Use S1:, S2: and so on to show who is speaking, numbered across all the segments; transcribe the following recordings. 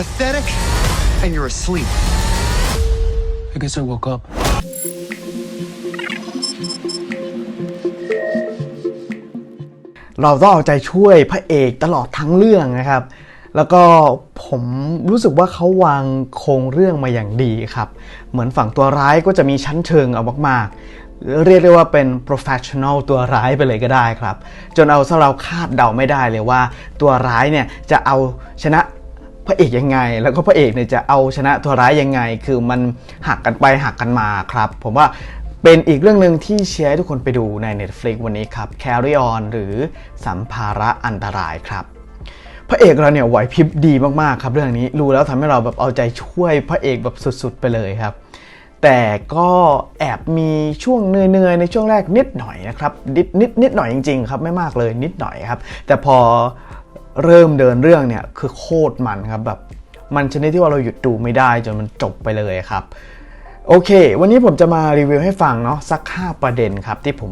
S1: pathetic, and you're asleep.
S2: I guess I woke up.
S3: เราต้องเอาใจช่วยพระเอกตลอดทั้งเรื่องนะครับ แล้วก็ผมรู้สึกว่าเขาวางโครงเรื่องมาอย่างดีครับ เหมือนฝั่งตัวร้ายก็จะมีชั้นเชิงเอามากๆ เรียกได้ว่าเป็น professional ตัวร้ายไปเลยก็ได้ครับ จนเอาซะเราคาดเดาไม่ได้เลยว่า ตัวร้ายเนี่ยจะเอาชนะ พระเอกยังไง แล้วก็พระเอกเนี่ยจะเอาชนะตัวร้ายยังไง คือมันหักกันไปหักกันมาครับ ผมว่าเป็นอีกเรื่องหนึ่งที่เชียร์ให้ทุกคนไปดูใน Netflix วันนี้ครับ Carry On หรือสัมภาระอันตรายครับ พระเอกเราเนี่ยไหวพริบดีมากๆครับ เรื่องนี้รู้แล้วทำให้เราแบบเอาใจช่วยพระเอกแบบสุดๆ ไปเลยครับ แต่ก็แอบมีช่วงเหนื่อยๆในช่วงแรกนิดหน่อยนะครับนิดนิดนิดหน่อยจริงๆครับไม่มากเลยนิดหน่อยครับ แต่พอ เริ่มเดินเรื่องเนี่ยคือโคตรมันครับแบบมันชนิดที่ว่าเราหยุดดูไม่ได้จนมันจบไปเลยครับ โอเค วันนี้ผมจะมารีวิวให้ฟังเนาะสัก 5 ประเด็นครับ ที่ผม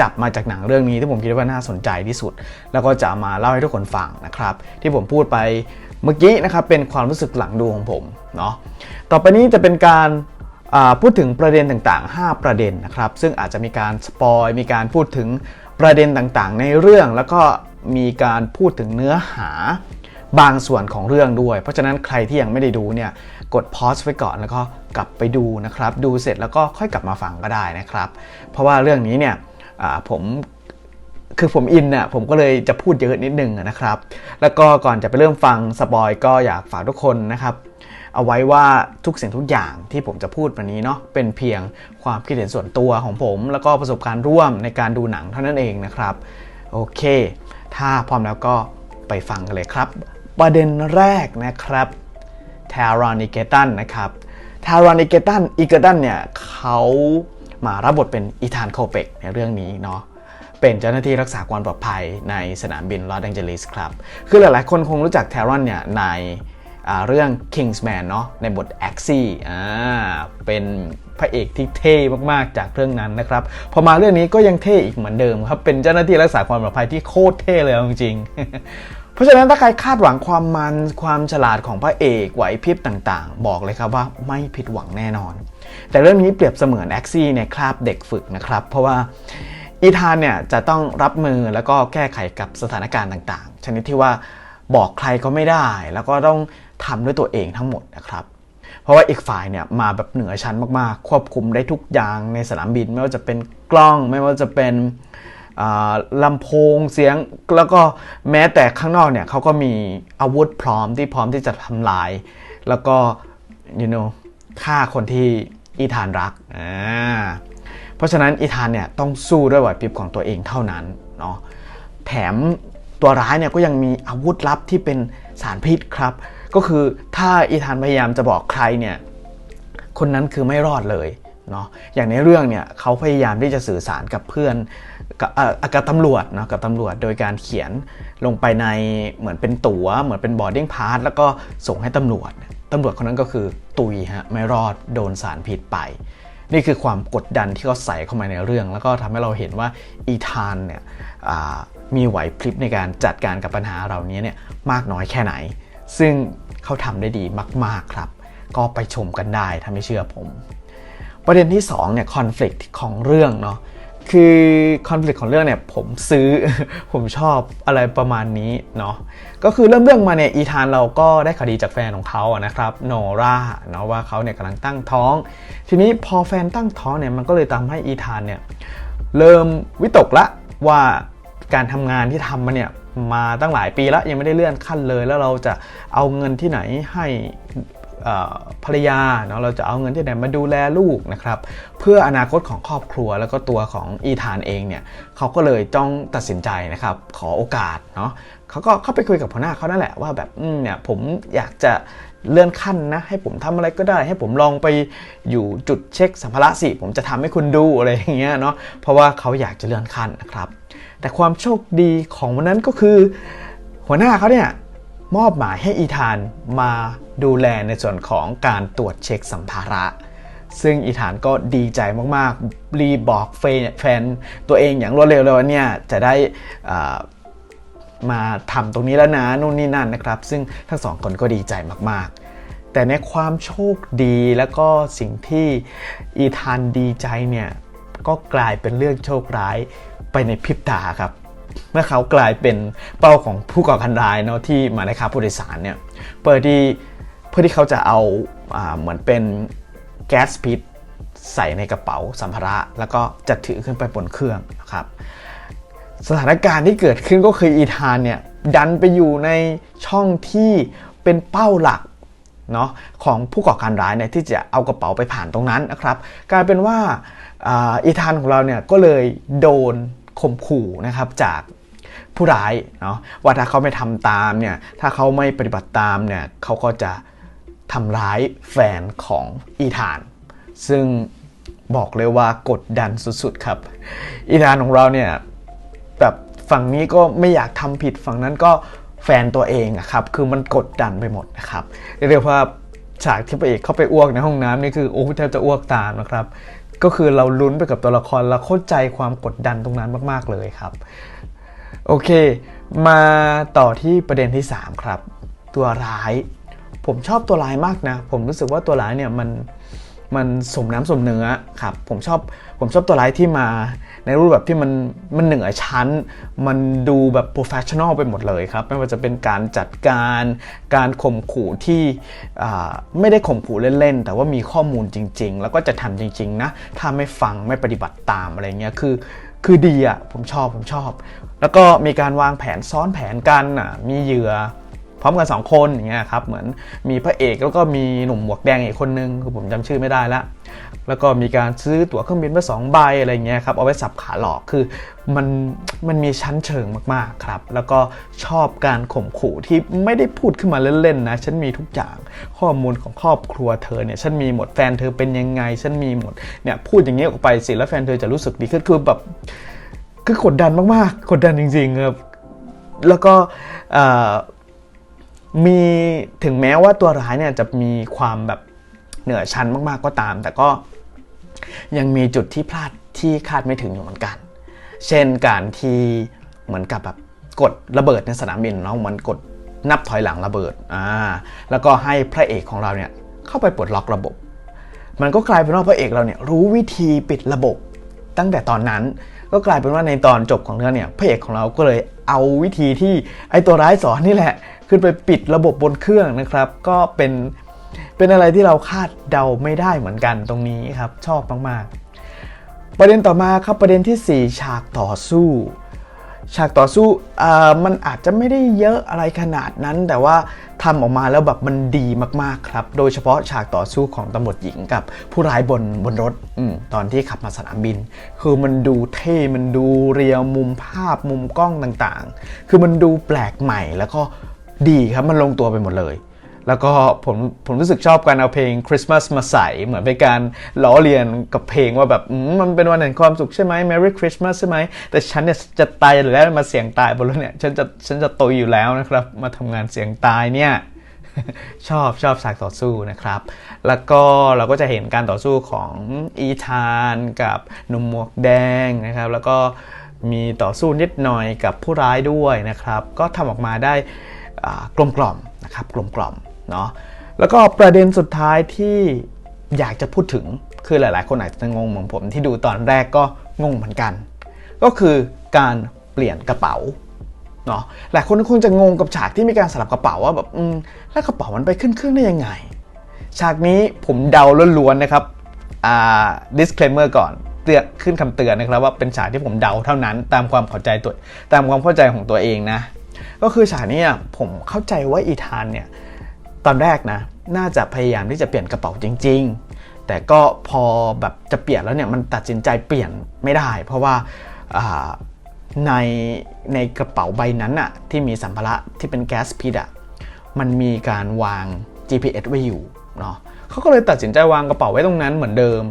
S3: จับมาจากหนังเรื่องนี้ที่ผมคิดว่าน่าสนใจที่สุด แล้วก็จะมาเล่าให้ทุกคนฟังนะครับ ที่ผมพูดไปเมื่อกี้นะครับเป็นความรู้สึกหลังดูของผมเนาะต่อไปนี้จะเป็นการพูดถึงประเด็นต่างๆ 5 ประเด็นนะครับ ซึ่งอาจจะมีการสปอยมีการพูดถึงประเด็นต่างๆ ในเรื่องแล้วก็ มีการพูดถึงเนื้อหาบางส่วนของเรื่องด้วย เพราะฉะนั้นใครที่ยังไม่ได้ดูเนี่ยกดพอสไว้ก่อนแล้วก็กลับไปดูนะครับ ดูเสร็จแล้วก็ค่อยกลับมาฟังก็ได้นะครับ เพราะว่าเรื่องนี้เนี่ยผมคือผมอินน่ะผมก็เลยจะพูดเยอะนิดนึงนะครับ แล้วก็ก่อนจะไปเริ่มฟังสปอยก็อยากฝากทุกคนนะครับ เอาไว้ว่าทุกสิ่งทุกอย่างที่ผมจะพูดวันนี้เนาะเป็นเพียงความคิดเห็นส่วนตัวของผม แล้วก็ประสบการณ์ร่วมในการดูหนังเท่านั้นเองนะครับ โอเค ถ้าพร้อมแล้วก็ไปฟังกันเลยครับ ประเด็นแรกนะครับทารอนิเกตันนะครับทารอนิเกตันอีเกตันเนี่ยเขามารับบทเป็นอีธานโคเปกในเรื่องนี้เนาะเป็นเจ้าหน้าที่รักษาความปลอดภัยในสนามบินลอสแองเจลิสครับ คือหลายๆ คนคงรู้จักเทรอนเนี่ยใน เรื่อง Kingsman เนาะในบท a x i อ่าเป็นพระเอกที่เท่มากๆจากเรื่องนั้นนะครับพอมาเรื่องนี้ก็ยังเท่อีกเหมือนเดิมครับเป็นเจ้าหน้าที่รักษาความปลอดภัยที่โคตรเท่เลยจริงๆ เพราะฉะนั้นถ้าใครคาดหวังความมันความฉลาดของพระเอกไหวพริบต่างๆ บอกเลยครับว่าไม่ผิดหวังแน่นอน แต่เรื่องนี้เปรียบเสมือนแอ็กซี่ในคราบเด็กฝึกนะครับ เพราะว่าอีธานเนี่ยจะต้องรับมือแล้วก็แก้ไขกับสถานการณ์ต่างๆ ชนิดที่ว่าบอกใครก็ไม่ได้ แล้วก็ต้อง ทำด้วยตัวเองทั้งหมดนะครับ เพราะว่าอีกฝ่ายเนี่ยมาแบบเหนือชั้นมากๆ ควบคุมได้ทุกอย่างในสนามบิน ไม่ว่าจะเป็นกล้อง ไม่ว่าจะเป็นลำโพงเสียงแล้วก็แม้แต่ข้างนอกเนี่ยเขาก็มีอาวุธพร้อมที่พร้อมที่จะทำลาย แล้วก็ you know ฆ่าคนที่อีธานรักอ่าเพราะฉะนั้นอีธานเนี่ยต้องสู้ด้วยไหวพริบของตัวเองเท่านั้นเนาะแถมตัวร้ายเนี่ยก็ยังมีอาวุธลับที่เป็นสารพิษครับ ก็คือถ้าอีธานพยายามจะบอกใครเนี่ยคนนั้นคือไม่รอดเลยเนาะอย่างในเรื่องเนี่ยเขาพยายามที่จะสื่อสารกับเพื่อนกับอ่อกับตำรวจเนาะกับตำรวจโดยการเขียนลงไปในเหมือนเป็นตัว๋วเหมือนเป็นบอร์ดิ้งพาสแล้วก็ส่งให้ตำรวจตำรวจคนนั้นก็คือตุยฮะไม่รอดโดนสารพิษไป นี่คือความกดดันที่เขาใส่เข้ามาในเรื่อง แล้วก็ทำให้เราเห็นว่าอีธานเนี่ยมีไหวพริบในการจัดการกับปัญหาเหล่านี้เนี่ยมากน้อยแค่ไหน ซึ่งเขาทำได้ดีมาก ๆ ครับ ก็ไปชมกันได้ถ้าไม่เชื่อผม ประเด็นที่2เนี่ยคอน FLICT ของเรื่องเนาะคือคอน FLICT ของเรื่องเนี่ยผมซื้อผมชอบอะไรประมาณนี้เนาะก็คือเริ่มเรื่องมาเนี่ยอีธานเราก็ได้ข่าวดีจากแฟนของเขาอะนะครับโนราเนาะว่าเขาเนี่ยกำลังตั้งท้อง ทีนี้พอแฟนตั้งท้องเนี่ยมันก็เลยทำให้อีธานเนี่ยเริ่มวิตกละว่าการทำงานที่ทำมาเนี่ย มาตั้งหลายปีแล้วยังไม่ได้เลื่อนขั้นเลย แล้วเราจะเอาเงินที่ไหนให้ภรรยาเนาะเราจะเอาเงินที่ไหนมาดูแลลูกนะครับ เพื่ออนาคตของครอบครัวแล้วก็ตัวของอีธานเองเนี่ยเขาก็เลยจ้องตัดสินใจนะครับ ขอโอกาสเนาะเขาก็เข้าไปคุยกับหัวหน้าเขานั่นแหละว่าแบบเนี่ยผมอยากจะ เลื่อนขั้นนะ ให้ผมทำอะไรก็ได้ ให้ผมลองไปอยู่จุดเช็คสัมภาระสิ ผมจะทำให้คุณดูอะไรอย่างเงี้ยเนาะเพราะว่าเขาอยากจะเลื่อนขั้นนะครับ แต่ความโชคดีของวันนั้นก็คือ หัวหน้าเขาเนี่ยมอบหมายให้อีธานมาดูแลในส่วนของการตรวจเช็คสัมภาระ ซึ่งอีธานก็ดีใจมากๆ รีบบอกแฟนแฟนตัวเองอย่างรวดเร็วเลยว่าเนี่ยจะได้อ่า มาทำตรงนี้แล้วนะนู่นนี่นั่นนะครับ ซึ่งทั้งสองคนก็ดีใจมากๆ แต่ในความโชคดีแล้วก็สิ่งที่อีธานดีใจเนี่ยก็กลายเป็นเรื่องโชคร้ายไปในพริบตาครับ เมื่อเขากลายเป็นเป้าของผู้ก่อการร้ายเนาะที่มาในคาผู้โดยสารเนี่ยเพื่อที่เพื่อที่เขาจะเอาอาเหมือนเป็นแก๊สพิษใส่ในกระเป๋าสัมภาระ แล้วก็จะถือขึ้นไปบนเครื่องนะครับ สถานการณ์ที่เกิดขึ้นก็คืออีธานเนี่ยดันไปอยู่ในช่องที่เป็นเป้าหลักเนาะของผู้ก่อการร้ายเนี่ยที่จะเอากระเป๋าไปผ่านตรงนั้นนะครับ กลายเป็นว่าอาอีธานของเราเนี่ยก็เลยโดนข่มขู่นะครับจากผู้ร้ายเนาะว่าถ้าเขาไม่ทำตามเนี่ยถ้าเขาไม่ปฏิบัติตามเนี่ยเขาก็จะทำร้ายแฟนของอีธาน ซึ่งบอกเลยว่ากดดันสุดๆครับ อีธานของเราเนี่ย แบบฝั่งนี้ก็ไม่อยากทำผิดฝั่งนั้นก็แฟนตัวเองอะครับ คือมันกดดันไปหมดนะครับเรียกว่าฉากที่พระเอกเข้าไปอ้วกในห้องน้ำนี่คือโอ้แทบจะอ้วกตามนะครับ ก็คือเราลุ้นไปกับตัวละครเราเข้าใจความกดดันตรงนั้นมาก ๆเลยครับ โอเค มาต่อที่ประเด็นที่ 3 ครับ ตัวร้าย ผมชอบตัวร้ายมากนะ ผมรู้สึกว่าตัวร้ายเนี่ยมัน มันสมน้ำสมเนื้อครับผมชอบผมชอบตัวร้ายที่มาในรูปแบบที่มันมันเหนือชั้น มันดูแบบโปรเฟชชั่นอลไปหมดเลยครับ ไม่ว่าจะเป็นการจัดการการข่มขู่ที่อ่าไม่ได้ข่มขู่เล่นๆ แต่ว่ามีข้อมูลจริง ๆ แล้วก็จะทำจริง ๆ นะ ถ้าไม่ฟังไม่ปฏิบัติตามอะไรเงี้ยคือคือดีอะผมชอบผมชอบ แล้วก็มีการวางแผนซ้อนแผนกันอะมีเหยื่อ พร้อมกันสองคนอย่างเงี้ยครับเหมือนมีพระเอกแล้วก็มีหนุ่มหมวกแดงอีกคนนึงคือผมจำชื่อไม่ได้ละแล้วก็มีการซื้อตั๋วเครื่องบินมาสองใบอะไรเงี้ยครับเอาไว้สับขาหลอกคือมันมันมีชั้นเชิงมากๆครับ แล้วก็ชอบการข่มขู่ที่ไม่ได้พูดขึ้นมาเล่นๆนะฉันมีทุกอย่างข้อมูลของครอบครัวเธอเนี่ยฉันมีหมดแฟนเธอเป็นยังไงฉันมีหมดเนี่ยพูดอย่างเงี้ยออกไปสิแล้วแฟนเธอจะรู้สึกดีขึ้นคือแบบคือกดดันมากๆกดดันจริงๆครับแล้วก็อ่อ มีถึงแม้ว่าตัวร้ายเนี่ยจะมีความแบบเหนือชั้นมากๆก็ตาม แต่ก็ยังมีจุดที่พลาดที่คาดไม่ถึงอยู่เหมือนกัน เช่นการที่เหมือนกับแบบกดระเบิดในสนามบินเนาะมือนกดนับถอยหลังระเบิดอ่าแล้วก็ให้พระเอกของเราเนี่ยเข้าไปปลดล็อกระบบ มันก็กลายเป็นว่าพระเอกเราเนี่ยรู้วิธีปิดระบบ ตั้งแต่ตอนนั้นก็กลายเป็นว่าในตอนจบของเรื่องเนี่ยพระเอกของเราก็เลยเอาวิธีที่ไอตัวร้ายสอนนี่แหละ ขึ้นไปปิดระบบบนเครื่องนะครับ ก็เป็นเป็นอะไรที่เราคาดเดาไม่ได้เหมือนกันตรงนี้ครับ ชอบมากๆ ประเด็นต่อมาครับประเด็นทีสี่4 ฉากต่อสู้ ฉากต่อสู้อ่ามันอาจจะไม่ได้เยอะอะไรขนาดนั้น แต่ว่าทำออกมาแล้วแบบมันดีมากๆครับ โดยเฉพาะฉากต่อสู้ของตำรวจหญิงกับผู้ร้ายบนบนรถอตอนที่ขับมาสนามบิน คือมันดูเท่มันดูเรียวมุมภาพมุมกล้องต่างๆ คือมันดูแปลกใหม่แล้วก็ ดีครับมันลงตัวไปหมดเลย แล้วก็ผมผมรู้สึกชอบการเอาเพลงคริสต์มาสมาใส่เหมือนเป็นการล้อเลียนกับเพลงว่าแบบมันเป็นวันแห่งความสุขใช่ไหม Merry Christmas ใช่ไหม แต่ฉันเนี่ยจะตายอยู่แล้วมาเสียงตายบนรถเนี่ยฉันจะฉันจะโตอยู่แล้วนะครับ มาทำงานเสียงตายเนี่ยชอบชอบฉากต่อสู้นะครับ แล้วก็เราก็จะเห็นการต่อสู้ของอีธานกับหนุ่มหมวกแดงนะครับ แล้วก็มีต่อสู้นิดหน่อยกับผู้ร้ายด้วยนะครับ ก็ทำออกมาได้ กลมกล่อมนะครับกลมกล่อมเนาะแล้วก็ประเด็นสุดท้ายที่อยากจะพูดถึงคือหลาย ๆ คนอาจจะงงเหมือนผมที่ดูตอนแรกก็งงเหมือนกัน ก็คือการเปลี่ยนกระเป๋าเนาะหลายคนคงจะงงกับฉากที่มีการสลับกระเป๋าว่าแบบอืมแล้วกระเป๋ามันไปขึ้นเครื่องได้ยังไง ฉากนี้ผมเดาล้วนๆนะครับอ่า disclaimer ก่อนเตือนขึ้นคำเตือนนะครับว่าเป็นฉากที่ผมเดาเท่านั้น ตามความเข้าใจตัวตามความเข้าใจของตัวเองนะ ก็คือฉากนี้ผมเข้าใจว่าอีธานเนี่ยตอนแรกนะน่าจะพยายามที่จะเปลี่ยนกระเป๋าจริง ๆ แต่ก็พอแบบจะเปลี่ยนแล้วเนี่ยมันตัดสินใจเปลี่ยนไม่ได้ เพราะว่าในในกระเป๋าใบนั้นอะที่มีสัมภาระที่เป็นแก๊สพิษอะมันมีการวาง GPS ไว้อยู่เนาะเขาก็เลยตัดสินใจวางกระเป๋าไว้ตรงนั้นเหมือนเดิม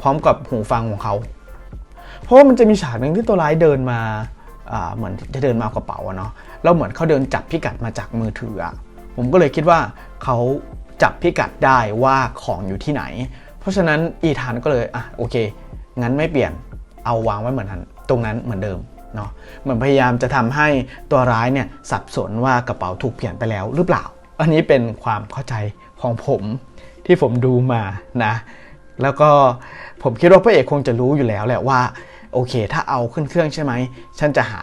S3: พร้อมกับหูฟังของเขา เพราะว่ามันจะมีฉากหนึ่งที่ตัวร้ายเดินมา เหมือนจะเดินมากระเป๋าเนาะแล้วเหมือนเขาเดินจับพิกัดมาจากมือถือผมก็เลยคิดว่าเขาจับพิกัดได้ว่าของอยู่ที่ไหน เพราะฉะนั้นอีธานก็เลยอะโอเค งั้นไม่เปลี่ยนเอาวางไว้เหมือนนั้นตรงนั้นเหมือนเดิมเนาะเหมือนพยายามจะทำให้ตัวร้ายเนี่ยสับสนว่ากระเป๋าถูกเปลี่ยนไปแล้วหรือเปล่า อันนี้เป็นความเข้าใจของผมที่ผมดูมานะ แล้วก็ผมคิดว่าพระเอกคงจะรู้อยู่แล้วแหละว่า โอเค ถ้าเอาขึ้นเครื่องใช่ไหมฉันจะหา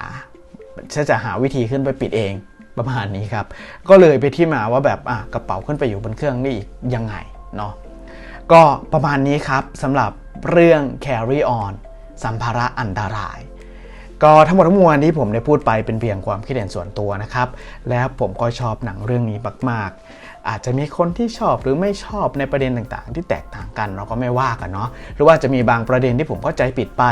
S3: ฉันจะหาวิธีขึ้นไปปิดเองประมาณนี้ครับ ก็เลยไปที่มาว่าแบบอะกระเป๋าขึ้นไปอยู่บนเครื่องนี่อีกยังไงเนาะก็ประมาณนี้ครับสำหรับเรื่อง Carry On สัมภาระอันตราย ก็ทั้งหมดทั้งมวลที่ผมได้พูดไปเป็นเพียงความคิดเห็นส่วนตัวนะครับ และผมก็ชอบหนังเรื่องนี้มากๆ อาจจะมีคนที่ชอบหรือไม่ชอบในประเด็นต่างๆ ที่แตกต่างกันเราก็ไม่ว่ากันเนาะหรือว่าจะมีบางประเด็นที่ผมเข้าใจผิดไป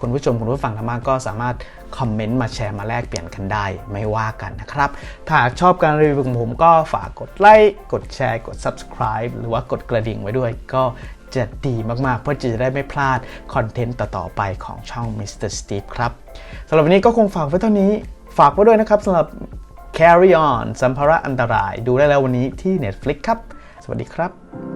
S3: คุณผู้ชมคุณผู้ฟังทางบ้านก็สามารถคอมเมนต์มาแชร์มาแลกเปลี่ยนกันได้ไม่ว่ากันนะครับ ถ้าชอบการรีวิวของผมก็ฝากกดไลค์กดแชร์กด subscribe หรือว่ากดกระดิ่งไว้ด้วย ก็ จะดีมากๆ เพื่อจะได้ไม่พลาดคอนเทนต์ต่อ ๆ ไปของช่อง Mr. Steve ครับสำหรับวันนี้ก็คงฝากไว้เท่านี้ ฝากไว้ด้วยนะครับสำหรับ Carry On สัมภาระอันตราย ดูได้แล้ววันนี้ที่ Netflix ครับ สวัสดีครับ